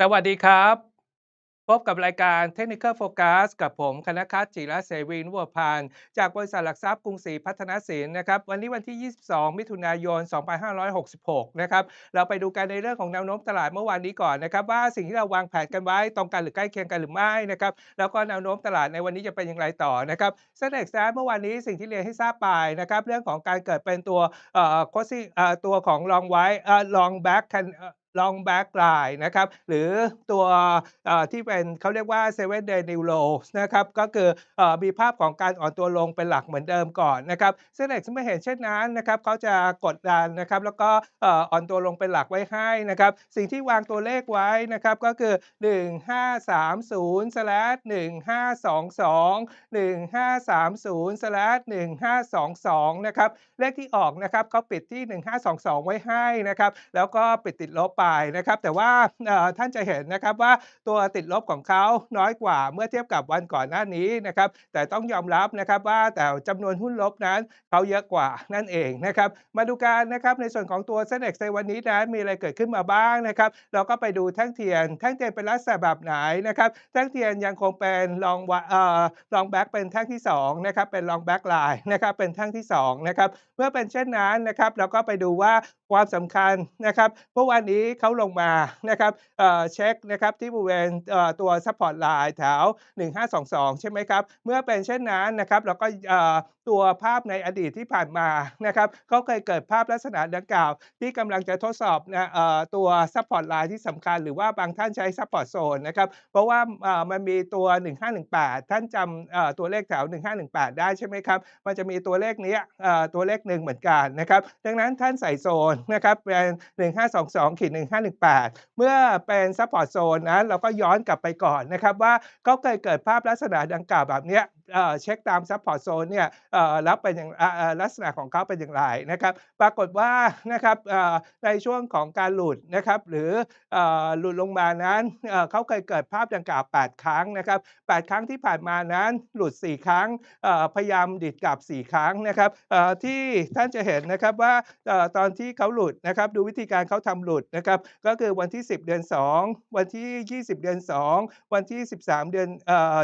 สวัสดีครับ พบกับรายการ Technical Focus กับผมคณคัตจิระเสวีนุวพันธ์จากบริษัทหลักทรัพย์กรุงศรีพัฒนสินนะครับ วันนี้วันที่ 22 มิถุนายน 2566 นะครับ เราไปดูกันในเรื่องของแนวโน้มตลาดเมื่อวานนี้ก่อนนะครับ ว่าสิ่งที่เราวางแผนกันไว้ตรงกันหรือใกล้เคียงกันหรือไม่นะครับ แล้วก็แนวโน้มตลาดในวันนี้จะเป็นอย่างไรต่อนะครับเซ็นเด็กซ์เมื่อวานนี้สิ่งที่เรียนให้ทราบไปนะครับ เรื่องของการเกิดเป็นตัวเอ่อโคซี่เอ่อตัวของลองไว้เอ่อลองแบ็กคัน long back line นะครับหรือตัวที่เป็นเขาเรียกว่า seven day new low นะครับก็คืออมีภาพของการอ่อนตัวลงเป็นหลักเหมือนเดิมก่อนนะครับซึ่งเด็กไม่เห็นเช่นนั้นนะครับเขาจะกดดันนะครับแล้วก็อ่อนตัวลงเป็นหลักไว้ให้นะครับสิ่งที่วางตัวเลขไว้นะครับก็คือ 1530/1522 1530/1522 นะครับเลขที่ออกนะครับเขาปิดที่ 1522 ไว้ให้นะครับแล้วก็ปิดติดลบไปนะครับแต่ว่าท่านจะเห็นนะครับว่าตัวติดลบของเขาน้อยกว่าเมื่อเทียบกับวันก่อนหน้านี้นะครับแต่ต้องยอมรับนะครับว่าแต่จำนวนหุ้นลบนั้นเขาเยอะกว่านั่นเองนะครับมาดูกันนะครับในส่วนของตัวเซ็นเอ็กในวันนี้นั้นมีอะไรเกิดขึ้นมาบ้างนะครับเราก็ไปดูแท่งเทียน แท่งเทียนเป็นลักษณะแบบไหนนะครับแท่งเทียนยังคงเป็นลองเอ่อลองแบ็กเป็นแท่งที่2นะครับเป็นลองแบ็กไลน์นะครับเป็นแท่งที่2นะครับเมื่อเป็นเช่นนั้นนะครับเราก็ไปดูว่าความสำคัญนะครับเมื่อวานนี้เขาลงมานะครับเช็คนะครับที่บริเวณตัวซัพพอร์ตไลน์แถว 1522 ใช่ไหมครับ เมื่อเป็นเช่นนั้นนะครับเราก็ ตัวภาพในอดีตที่ผ่านมานะครับเขาเคยเกิดภาพลักษณะดังกล่าว ที่กำลังจะทดสอบนะตัวซัพพอร์ตไลน์ที่สำคัญ หรือว่าบางท่านใช้ซัพพอร์ตโซนนะครับเพราะว่ามันมีตัว 1518 ท่านจำตัวเลขแถว 1518 ได้ใช่ไหมครับ มันจะมีตัวเลขนี้ตัวเลขหนึ่งเหมือนกันนะครับดังนั้นท่านใส่โซนนะครับเป็น 1522ขีด1518 เมื่อเป็นซัพพอร์ตโซนนะเราก็ย้อนกลับไปก่อนนะครับว่าก็เคยเกิดภาพลักษณะดังกล่าวแบบนี้เช็คตามซัพพอร์ตโซนเนี่ยแล้วเป็นอย่างลักษณะของเขาเป็นอย่างไรนะครับ ปรากฏว่านะครับในช่วงของการหลุดนะครับ หรือหลุดลงมานั้นเขาเคยเกิดภาพดังกล่าว 8 ครั้งนะครับ 8 ครั้งที่ผ่านมานั้นหลุด 4 ครั้งพยายามดิดกลับ 4 ครั้งนะครับที่ท่านจะเห็นนะครับว่าตอนที่เขาหลุดนะครับดูวิธีการเขาทำหลุดนะครับก็คือวันที่ 10 เดือน 2 วันที่ 20 เดือน 2 วันที่ 13 เดือน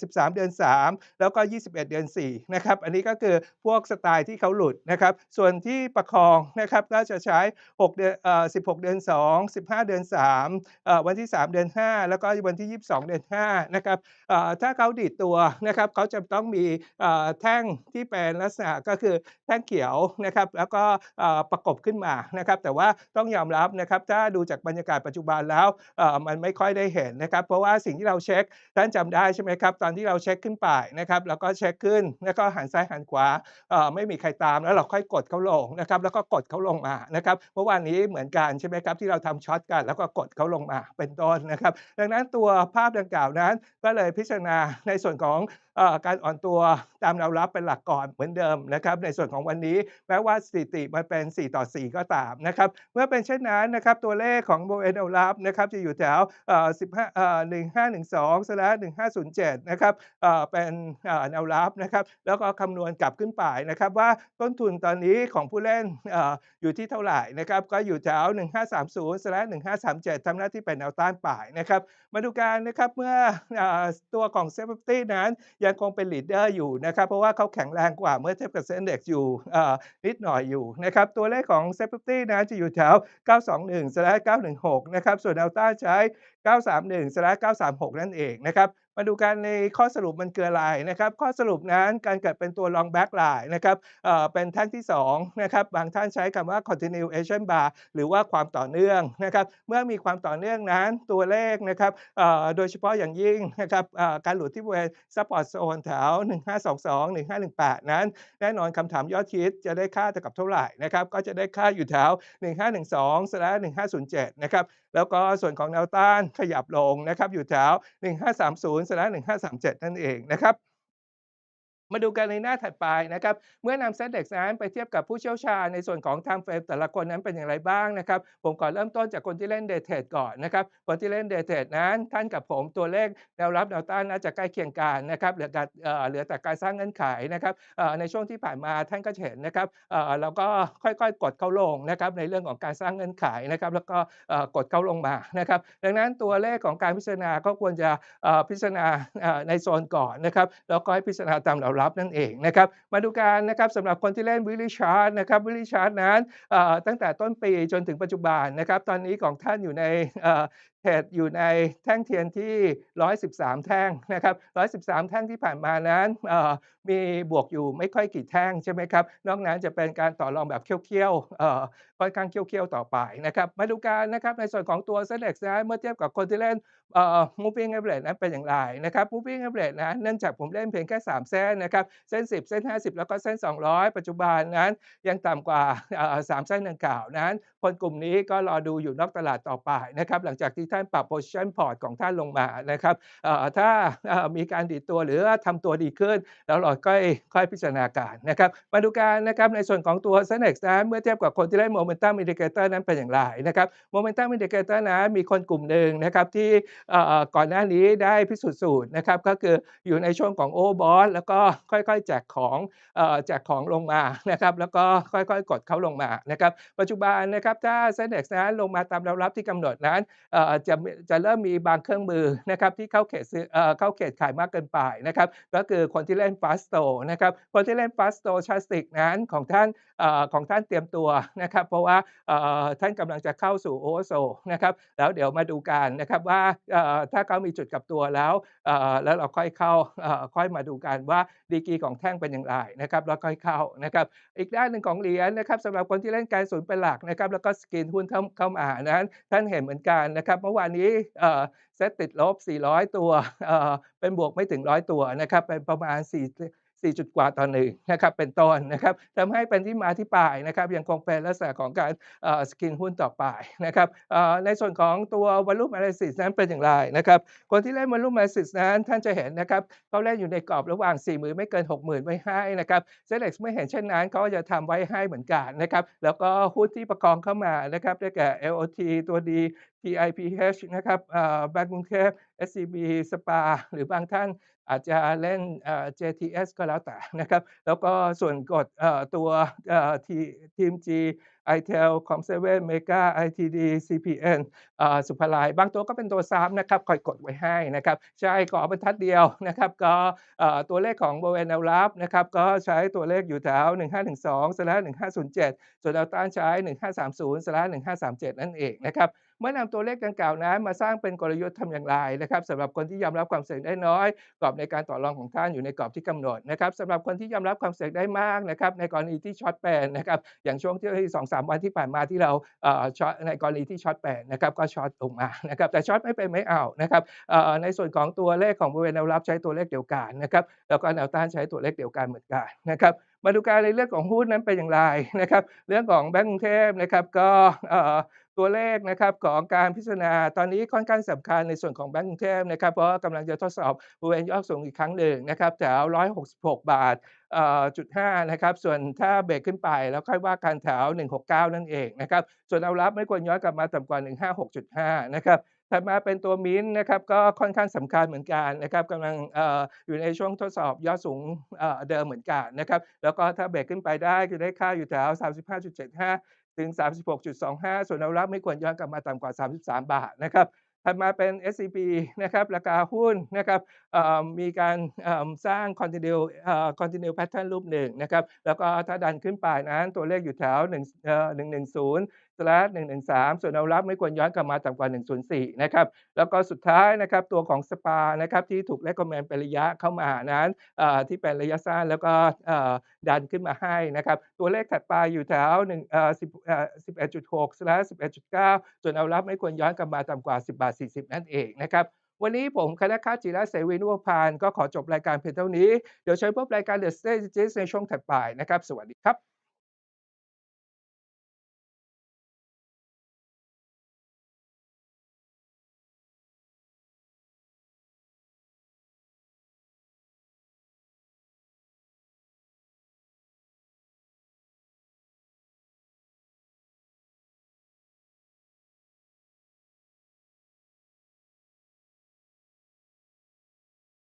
13 เดือน 3 แล้วก็ 21 เดือน4นะครับอันนี้ก็คือพวกสไตล์ที่เขาหลุดนะครับ ส่วนที่ประคองนะครับก็จะใช้6เดือนเอ่อ16 เดือน 2 15 เดือน3เอ่อวันที่ 3 เดือน 5 แล้วก็วันที่ 22 เดือน5นะครับเอ่อถ้าเขาดีดตัวนะครับเขาจะต้องมีเอ่อแท่งที่เป็นลักษณะก็คือแท่งเขียวนะครับแล้วก็เอ่อประกบขึ้นมานะครับแต่ว่าต้องยอมรับนะครับถ้าดูจากบรรยากาศปัจจุบันแล้วเอ่อมันไม่ค่อยได้เห็นนะครับเพราะว่าสิ่งที่เราเช็คท่านจำได้ใช่ไหมครับตอนที่เราเช็คขึ้นไปนะครับแล้วก็เช็คขึ้นแล้วก็หันซ้ายหันขวาไม่มีใครตามแล้วเราค่อยกดเขาลงนะครับแล้วก็กดเขาลงมานะครับเมื่อวานนี้เหมือนกันใช่ไหมครับที่เราทำช็อตกัน แล้วก็กดเขาลงมาเป็นต้นนะครับ ดังนั้นตัวภาพดังกล่าวนั้นก็เลยพิจารณาในส่วนของการอ่อนตัว ตามแนวรับเป็นหลักก่อนเหมือนเดิมนะครับในส่วนของวันนี้แม้ว่าสถิติมันเป็น 4 ต่อ 4 ก็ตามนะครับเมื่อเป็นเช่นนั้นนะครับตัวเลขของโบริเวณแนวรับนะครับจะอยู่แถว15เอ่อ1512 slash 1507นะครับเอ่อเป็นแนวรับนะครับแล้วก็คำนวณกลับขึ้นไปนะครับว่าต้นทุนตอนนี้ของผู้เล่นออยู่ที่เท่าไหร่นะครับก็อยู่แถว1530 slash 1537ทำหน้าที่เป็นแนวต้านป่ายนะครับมาดูกันนะครับเมื่อตัวของเซฟตี้นั้นยังคงเป็นลีดเดอร์อยู่นะครับครับเพราะว่าเขาแข็งแรงกว่าเมื่อเทียบกับเซ็นเด็กอยู่นิดหน่อยอยู่นะครับตัวเลขของเซฟตี้นะจะอยู่แถว 921 916 นะครับส่วนแนวต้านใช้ 931 936 นั่นเองนะครับมาดูกันในข้อสรุปมันคืออะไรนะครับ ข้อสรุปนั้นการเกิดเป็นตัว long back line นะครับเเป็นแท่งที่2นะครับบางท่านใช้คำว่า continuation bar หรือว่าความต่อเนื่องนะครับเมื่อมีความต่อเนื่องนั้นตัวเลขนะครับโดยเฉพาะอย่างยิ่งนะครับการหลุดที่บริเวณ support zone แถว 1522 1518 นั้น แน่นอนคำถามยอดฮิตจะได้ค่าเท่ากับเท่าไหร่นะครับก็จะได้ค่าอยู่แถว 1512 1507 นะครับ แล้วก็ส่วนของแนวต้านขยับลงนะครับอยู่แถว 1530 1537 นั่นเองนะครับ มาดูกันในหน้าถัดไปนะครับ เมื่อนำเซตเด็กนั้นไปเทียบกับผู้เชี่ยวชาญในส่วนของไทม์เฟรมแต่ละคนนั้นเป็นอย่างไรบ้างนะครับ ผมขอนเริ่มต้นจากคนที่เล่นเดย์เทรดก่อนนะครับ คนที่เล่นเดย์เทรดนั้น ท่านกับผมตัวเลขแนวรับแนวต้านน่าจะใกล้เคียงกันนะครับเหลือการเหลือแต่การสร้างเงื่อนไขนะครับในช่วงที่ผ่านมาท่านก็เห็นนะครับเราก็ค่อยๆ กดเข้าลงนะครับในเรื่องของการสร้างเงื่อนไขนะครับ แล้วก็กดเข้าลงมานะครับ ดังนั้นตัวเลขของการพิจารณาก็ควรจะพิจารณาในโซนก่อนนะครับแล้วก็ให้พิจารณาตามแนวรับนั่นเองนะครับมาดูกันนะครับสำหรับคนที่เล่นวิลลี่ชาร์ตนะครับวิลลี่ชาร์ตนั้นตั้งแต่ต้นปีจนถึงปัจจุบันนะครับตอนนี้ของท่านอยู่ใน เอ่อเทรดอยู่ในแท่งเทียนที่ 113 แท่งนะครับ 113 แท่งที่ผ่านมานั้นมีบวกอยู่ไม่ค่อยกี่แท่งใช่ไหมครับ นอกนั้นจะเป็นการต่อรองแบบเคี่ยวๆค่อนข้างเคี่ยวๆต่อไปนะครับมาดูกันนะครับในส่วนของตัว Zendex นะเมื่อเทียบกับคนที่เล่นเอ่อ moving average นั้นเป็นอย่างไรนะครับ moving average นะเนื่องจากผมเล่นเพียงแค่ 3 เส้นนะครับ เส้น 10 เส้น 50 แล้วก็เส้น 200 ปัจจุบันนั้นยังต่ำกว่าเอ่อสามเส้นดังกล่าวนั้น คนกลุ่มนี้ก็รอดูอยู่นอกตลาดต่อไปนะครับหลังจากที่ท่านปรับ position port ของท่านลงมานะครับถ้ามีการดีดตัวหรือว่าทำตัวดีขึ้น แล้วเราค่อยค่อยพิจารณาการนะครับมาดูกันนะครับในส่วนของตัว Senex นั้นเมื่อเทียบกับคนที่เล่น Momentum Indicator นั้นเป็นอย่างไรนะครับ Momentum Indicator นั้นมีคนกลุ่มหนึ่งนะครับที่ก่อนหน้านี้ได้พิสูจน์สูตรนะครับก็คืออยู่ในช่วงของ Overbought แล้วก็ค่อยๆแจกของแจกของลงมานะครับแล้วก็ค่อยๆ กดเขาลงมานะครับปัจจุบันนะครับถ้า Senex นั้นลงมาตามแนวรับที่กำหนดนั้นเจะจะเริ่มมีบางเครื่องมือนะครับที่เข้าเขตซื้อเอ่อเข้าเขตขายมากเกินไปนะครับก็คือคนที่เล่น Fasto นะครับคนที่เล่น Fasto Chastic นั้นของท่านเอ่อของท่านเตรียมตัวนะครับเพราะว่าเอ่อท่านกำลังจะเข้าสู่ Oversold นะครับแล้วเดี๋ยวมาดูกันนะครับว่าเอ่อถ้าเขามีจุดกับตัวแล้วเอ่อแล้วเราค่อยเข้าเอ่อค่อยมาดูกันว่าดีกีของแท่งเป็นอย่างไรนะครับแล้วค่อยเข้านะครับอีกด้านหนึ่งของเหรียญนะครับสำหรับคนที่เล่นการศูนเป็นหลักนะครับแล้วก็สกรีนหุ้นเข้าเข้ามานั้นท่านเห็นเหมือนกันนะครับเมื่อวานนี้เซตติดลบ 400 ตัวเเป็นบวกไม่ถึง 100 ตัวนะครับเป็นประมาณ 4 4 จุดกว่าต่อหนึ่งนะครับเป็นต้นนะครับทำให้เป็นที่มาที่ไปนะครับยังคงเป็นลักษณะของการสกรีนหุ้นต่อไปนะครับในส่วนของตัว Volume Analysis นั้นเป็นอย่างไรนะครับคนที่เล่น Volume Analysis นั้นท่านจะเห็นนะครับเขาเล่นอยู่ในกรอบระหว่าง 40,000 ไม่เกิน 60,000 ไว้ให้นะครับเซเล็กไม่เห็นเช่นนั้นเขาจะทำไว้ให้เหมือนกันนะครับแล้วก็หุ้นที่ประคองเข้ามานะครับได้แก่ LOT ตัวดี TIPH นะครับเอ่อแบงก์กรุงเทพ SCB สปาหรือบางท่านอาจจะเล่นเอ่อ JTS ก็แล้วแต่นะครับ แล้วก็ส่วนกดตัวเอ่อทีม G iTel Com7 Mega ITD CPN เอ่อสุภาลัยบางตัวก็เป็นตัวซ้ำนะครับ คอยกดไว้ให้นะครับ ใช่ขอบรรทัดเดียวนะครับ ก็ตัวเลขของบริเวณแนวรับนะครับ ก็ใช้ตัวเลขอยู่แถว 1512สละ1507 ส่วนแนวต้านใช้ 1530สละ1537 นั่นเองนะครับ เมื่อนำตัวเลขดังกล่าวนั้น มาสร้างเป็นกลยุทธ์ทำอย่างไรนะครับสำหรับคนที่ยอมรับความเสี่ยงได้น้อย กรอบในการต่อรองของท่านอยู่ในกรอบที่กำหนดนะครับสำหรับคนที่ยอมรับความเสี่ยงได้มากนะครับในกรณีที่ช็อตแปนนะครับอย่างช่วงที่สองสามวันที่ผ่านมาที่เราช็อตในกรณีที่ช็อตแปนนะครับก็ช็อตลงมานะครับแต่ช็อตไม่เป็นไม่เอานะครับในส่วนของตัวเลขของบริเวณแนวรับใช้ตัวเลขเดียวกันนะครับแล้วก็แนวต้านใช้ตัวเลขเดียวกันเหมือนกันนะครับ มาดูการในเรื่องของหุ้นนั้นเป็นอย่างไรนะครับ เรื่องของแบงก์กรุงเทพนะครับก็ตัวเลขนะครับของการพิจารณาตอนนี้ค่อนข้างสำคัญในส่วนของแบงก์กรุงเทพนะครับเพราะว่ากำลังจะทดสอบบริเวณยอดสูงอีกครั้งหนึ่งนะครับแถว 166 บาทจุดห้านะครับส่วนถ้าเบรกขึ้นไปแล้วค่อยว่ากันแถว 169 นั่นเองนะครับส่วนแนวรับไม่ควรย้อนกลับมาต่ำกว่า 156.5 นะครับ ถัดมาเป็นตัวมินท์นะครับก็ค่อนข้างสำคัญเหมือนกันนะครับกำลังออยู่ในช่วงทดสอบยอดสูงเดิมเหมือนกันนะครับแล้วก็ถ้าเบรกขึ้นไปได้จะได้ค่าอยู่แถว 35.75 ถึง 36.25 ส่วนแนวรับไม่ควรย้อนกลับมาต่ำกว่า 33 บาทนะครับถัดมาเป็น SCB นะครับราคาหุ้นนะครับมีการสร้าง continue เอ่อ continue pattern รูปหนึ่งนะครับแล้วก็ถ้าดันขึ้นไปนั้นตัวเลขอยู่แถว110 slash 113 ส่วนแนวรับไม่ควรย้อนกลับมาต่ำกว่า 104 นะครับ แล้วก็สุดท้ายนะครับตัวของสปานะครับที่ถูก recommend เป็นระยะเข้ามานั้นที่เป็นระยะสั้นแล้วก็ดันขึ้นมาให้นะครับตัวเลขถัดไปอยู่แถว1 11.6 slash 11.9 ส่วนแนวรับไม่ควรย้อนกลับมาต่ำกว่า 10 บาท 40 นั่นเองนะครับวันนี้ผมคณะค้าจิระเสวีนุวพานก็ขอจบรายการเพียงเท่านี้ เดี๋ยวเชิญพบรายการ The Strategist ในช่วงถัดไปนะครับ สวัสดีครับ